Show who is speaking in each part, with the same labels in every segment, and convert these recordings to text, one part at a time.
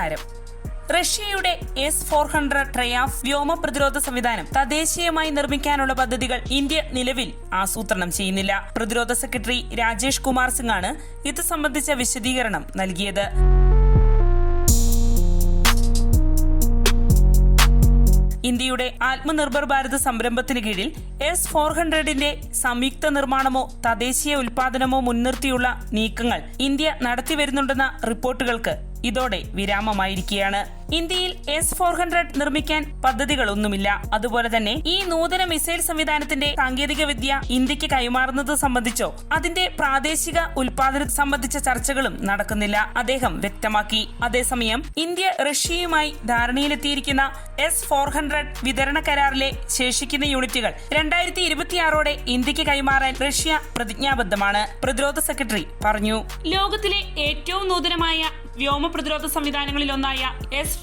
Speaker 1: നമസ്കാരം റഷ്യയുടെ S four hundred ട്രയാഫ് വ്യോമ പ്രതിരോധ സംവിധാനം തദ്ദേശീയമായി നിർമ്മിക്കാനുള്ള പദ്ധതികൾ ഇന്ത്യ നിലവിൽ ആസൂത്രണം ചെയ്യുന്നില്ല. പ്രതിരോധ സെക്രട്ടറി രാജേഷ് കുമാർ സിംഗ് ആണ് ഇത് സംബന്ധിച്ച വിശദീകരണം നൽകിയത്. ഇന്ത്യയുടെ ആത്മനിർഭർ ഭാരത് സംരംഭത്തിന് കീഴിൽ എസ് ഫോർ ഹൺഡ്രഡിന്റെ സംയുക്ത നിർമ്മാണമോ തദ്ദേശീയ ഉൽപാദനമോ മുൻനിർത്തിയുള്ള നീക്കങ്ങൾ ഇന്ത്യ നടത്തിവരുന്നുണ്ടെന്ന റിപ്പോർട്ടുകൾക്ക് ഇതോടെ വിരാമമായിരിക്കുകയാണ് ഇന്ത്യയിൽ എസ് ഫോർ ഹൺഡ്രഡ് നിർമ്മിക്കാൻ പദ്ധതികളൊന്നുമില്ല. അതുപോലെ തന്നെ ഈ നൂതന മിസൈൽ സംവിധാനത്തിന്റെ സാങ്കേതിക വിദ്യ ഇന്ത്യയ്ക്ക് കൈമാറുന്നത് സംബന്ധിച്ചോ അതിന്റെ പ്രാദേശിക ഉൽപാദനം സംബന്ധിച്ച ചർച്ചകളും നടക്കുന്നില്ല അദ്ദേഹം വ്യക്തമാക്കി. അതേസമയം ഇന്ത്യ റഷ്യയുമായി ധാരണയിലെത്തിയിരിക്കുന്ന എസ് ഫോർ ഹൺഡ്രഡ് വിതരണ കരാറിലെ ശേഷിക്കുന്ന യൂണിറ്റുകൾ രണ്ടായിരത്തി ഇരുപത്തിയാറോടെ ഇന്ത്യയ്ക്ക് കൈമാറാൻ റഷ്യ പ്രതിജ്ഞാബദ്ധമാണ് പ്രതിരോധ സെക്രട്ടറി പറഞ്ഞു. ലോകത്തിലെ ഏറ്റവും നൂതനമായ വ്യോമ പ്രതിരോധ സംവിധാനങ്ങളിൽ ഒന്നായ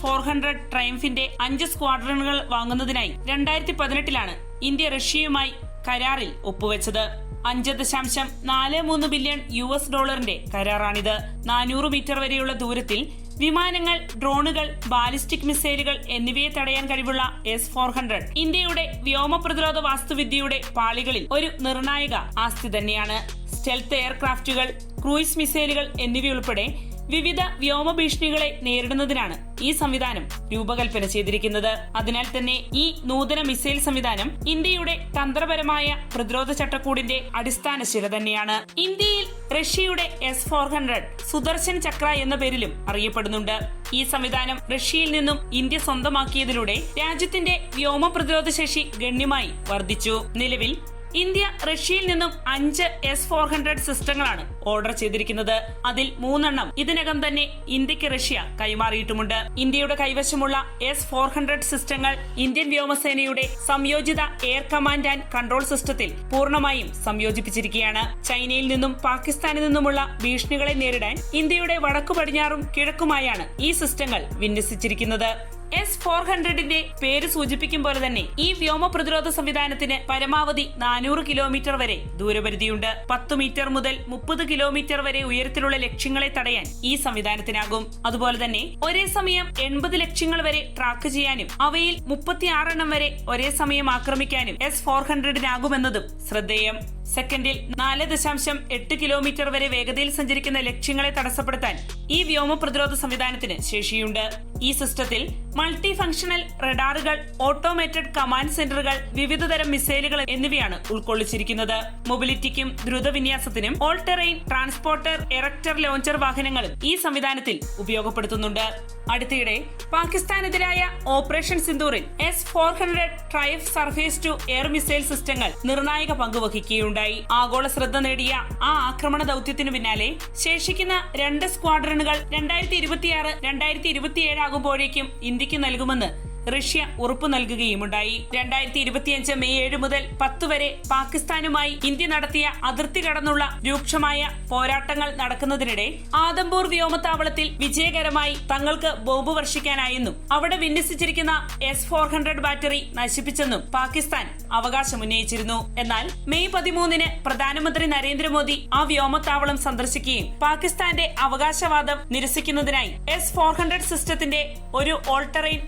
Speaker 1: ഫോർ ഹൺഡ്രഡ് ട്രയംഫിന്റെ അഞ്ച് സ്ക്വാഡ്രണുകൾ വാങ്ങുന്നതിനായി രണ്ടായിരത്തി പതിനെട്ടിലാണ് ഇന്ത്യ റഷ്യയുമായി കരാറിൽ ഒപ്പുവെച്ചത്. അഞ്ച് ദശാംശം നാല് മൂന്ന് ബില്യൺ യു എസ് ഡോളറിന്റെ കരാറാണിത്. നാനൂറ് മീറ്റർ വരെയുള്ള ദൂരത്തിൽ വിമാനങ്ങൾ ഡ്രോണുകൾ ബാലിസ്റ്റിക് മിസൈലുകൾ എന്നിവയെ തടയാൻ കഴിവുള്ള എസ് ഫോർ ഹൺഡ്രഡ് ഇന്ത്യയുടെ വ്യോമ പ്രതിരോധ വാസ്തുവിദ്യയുടെ പാളികളിൽ ഒരു നിർണായക ആസ്തി തന്നെയാണ്. സ്റ്റെൽത്ത് എയർക്രാഫ്റ്റുകൾ ക്രൂയിസ് മിസൈലുകൾ എന്നിവയുൾപ്പെടെ വിവിധ വ്യോമ ഭീഷണികളെ നേരിടുന്നതിനാണ് ഈ സംവിധാനം രൂപകൽപ്പന ചെയ്തിരിക്കുന്നത്. അതിനാൽ തന്നെ ഈ നൂതന മിസൈൽ സംവിധാനം ഇന്ത്യയുടെ തന്ത്രപരമായ പ്രതിരോധ ചട്ടക്കൂടിന്റെ അടിസ്ഥാന ശില തന്നെയാണ്. ഇന്ത്യയിൽ റഷ്യയുടെ S four hundred Sudarshan Chakra എന്ന പേരിലും അറിയപ്പെടുന്നുണ്ട്. ഈ സംവിധാനം റഷ്യയിൽ നിന്നും ഇന്ത്യ സ്വന്തമാക്കിയതിലൂടെ രാജ്യത്തിന്റെ വ്യോമ പ്രതിരോധ ശേഷി ഗണ്യമായി വർദ്ധിച്ചു. നിലവിൽ ഇന്ത്യ റഷ്യയിൽ നിന്നും അഞ്ച് എസ് ഫോർ ഹൺഡ്രഡ് സിസ്റ്റങ്ങളാണ് ഓർഡർ ചെയ്തിരിക്കുന്നത്. അതിൽ മൂന്നെണ്ണം ഇതിനകം തന്നെ ഇന്ത്യയ്ക്ക് റഷ്യ കൈമാറിയിട്ടുമുണ്ട്. ഇന്ത്യയുടെ കൈവശമുള്ള എസ് ഫോർ ഹൺഡ്രഡ് സിസ്റ്റങ്ങൾ ഇന്ത്യൻ വ്യോമസേനയുടെ സംയോജിത എയർ കമാൻഡ് ആൻഡ് കൺട്രോൾ സിസ്റ്റത്തിൽ പൂർണമായും സംയോജിപ്പിച്ചിരിക്കുകയാണ്. ചൈനയിൽ നിന്നും പാകിസ്ഥാനിൽ നിന്നുമുള്ള ഭീഷണികളെ നേരിടാൻ ഇന്ത്യയുടെ വടക്കു പടിഞ്ഞാറും കിഴക്കുമായാണ് ഈ സിസ്റ്റങ്ങൾ വിന്യസിച്ചിരിക്കുന്നത്. എസ് ഫോർ ഹൺഡ്രഡിന്റെ പേര് സൂചിപ്പിക്കും പോലെ തന്നെ ഈ വ്യോമ പ്രതിരോധ സംവിധാനത്തിന് പരമാവധി നാനൂറ് കിലോമീറ്റർ വരെ ദൂരപരിധിയുണ്ട്. പത്ത് മീറ്റർ മുതൽ മുപ്പത് കിലോമീറ്റർ വരെ ഉയരത്തിലുള്ള ലക്ഷ്യങ്ങളെ തടയാൻ ഈ സംവിധാനത്തിനാകും. അതുപോലെ തന്നെ ഒരേ സമയം എൺപത് ലക്ഷ്യങ്ങൾ വരെ ട്രാക്ക് ചെയ്യാനും അവയിൽ മുപ്പത്തിയാറെണ്ണം വരെ ഒരേ സമയം ആക്രമിക്കാനും എസ് ഫോർ ഹൺഡ്രഡിനാകുമെന്നതും ശ്രദ്ധേയം. സെക്കൻഡിൽ നാല് ദശാംശം എട്ട് കിലോമീറ്റർ വരെ വേഗതയിൽ സഞ്ചരിക്കുന്ന ലക്ഷ്യങ്ങളെ തടസ്സപ്പെടുത്താൻ ഈ വ്യോമ പ്രതിരോധ സംവിധാനത്തിന് ശേഷിയുണ്ട്. ഈ സിസ്റ്റത്തിൽ മൾട്ടി ഫംഗ്ഷണൽ റഡാറുകൾ ഓട്ടോമേറ്റഡ് കമാൻഡ് സെന്ററുകൾ വിവിധതരം മിസൈലുകൾ എന്നിവയാണ് ഉൾക്കൊള്ളിച്ചിരിക്കുന്നത്. മൊബിലിറ്റിക്കും ദ്രുതവിന്യാസത്തിനും all terrain transporter erector launcher വാഹനങ്ങളും ഈ സംവിധാനത്തിൽ ഉപയോഗപ്പെടുത്തുന്നുണ്ട്. അടുത്തിടെ പാകിസ്ഥാനെതിരായ operation സിന്ദൂറിൽ S four hundred Triumf surface to air missile സിസ്റ്റങ്ങൾ നിർണായക പങ്കുവഹിക്കുകയുണ്ടായി ആഗോള ശ്രദ്ധ നേടിയ ആ ആക്രമണ ദൗത്യത്തിനു പിന്നാലെ ശേഷിക്കുന്ന രണ്ട് സ്ക്വാഡ്രണുകൾ രണ്ടായിരത്തി ഇരുപത്തിയാറ് രണ്ടായിരത്തി ഇരുപത്തിയേഴ് ആകുമ്പോഴേക്കും ഇന്ത്യയ്ക്ക് നൽകുമെന്ന് റഷ്യ ഉറപ്പു നൽകുകയുമുണ്ടായി. രണ്ടായിരത്തി ഇരുപത്തിയഞ്ച് മെയ് ഏഴ് മുതൽ പത്ത് വരെ പാകിസ്ഥാനുമായി ഇന്ത്യ നടത്തിയ അതിർത്തി കടന്നുള്ള രൂക്ഷമായ പോരാട്ടങ്ങൾ നടക്കുന്നതിനിടെ ആദംപൂർ വ്യോമത്താവളത്തിൽ വിജയകരമായി തങ്ങൾക്ക് ബോംബ് വർഷിക്കാനായെന്നും അവിടെ വിന്യസിച്ചിരിക്കുന്ന എസ് ഫോർ ഹൺഡ്രഡ് ബാറ്ററി നശിപ്പിച്ചെന്നും പാകിസ്ഥാൻ അവകാശമുന്നയിച്ചിരുന്നു. എന്നാൽ മെയ് പതിമൂന്നിന് പ്രധാനമന്ത്രി നരേന്ദ്രമോദി ആ വ്യോമത്താവളം സന്ദർശിക്കുകയും പാകിസ്ഥാന്റെ അവകാശവാദം നിരസിക്കുന്നതിനായി എസ് ഫോർ ഹൺഡ്രഡ് സിസ്റ്റത്തിന്റെ ഒരു ഓൾട്ടറൈൻ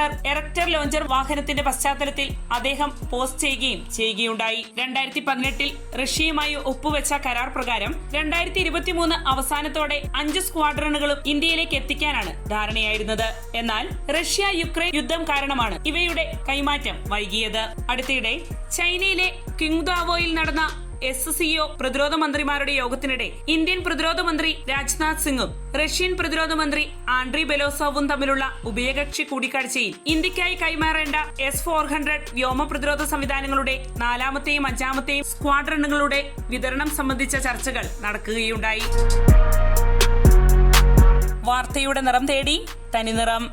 Speaker 1: ട്രാൻസ്പോർട്ടർ എറക്ടർ ലോഞ്ചർ വാഹനത്തിന്റെ പശ്ചാത്തലത്തിൽ അദ്ദേഹം പോസ്റ്റ് ചെയ്യുകയും ചെയ്യുകയുണ്ടായി. രണ്ടായിരത്തി പതിനെട്ടിൽ റഷ്യയുമായി ഒപ്പുവെച്ച കരാർ പ്രകാരം രണ്ടായിരത്തി ഇരുപത്തിമൂന്ന് അവസാനത്തോടെ അഞ്ച് സ്ക്വാഡ്രണുകളും ഇന്ത്യയിലേക്ക് എത്തിക്കാനാണ് ധാരണയായിരുന്നത്. എന്നാൽ റഷ്യ യുക്രൈൻ യുദ്ധം കാരണമാണ് ഇവയുടെ കൈമാറ്റം വൈകിയത്. അടുത്തിടെ ചൈനയിലെ കിങ്ദാവോയിൽ നടന്ന എസ് സിഒ പ്രതിരോധ മന്ത്രിമാരുടെ യോഗത്തിനിടെ ഇന്ത്യൻ പ്രതിരോധ മന്ത്രി രാജ്നാഥ് സിംഗും റഷ്യൻ പ്രതിരോധ മന്ത്രി ആൻഡ്രി ബെലോസോവും തമ്മിലുള്ള ഉഭയകക്ഷി കൂടിക്കാഴ്ചയിൽ ഇന്ത്യക്കായി കൈമാറേണ്ട എസ് ഫോർ ഹൺഡ്രഡ് വ്യോമ പ്രതിരോധ സംവിധാനങ്ങളുടെ നാലാമത്തെയും അഞ്ചാമത്തെയും സ്ക്വാഡ്രണുകളുടെ വിതരണം സംബന്ധിച്ച ചർച്ചകൾ നടക്കുകയുണ്ടായി. വാർത്തയുടെ നിറം തേടി തനിനിറം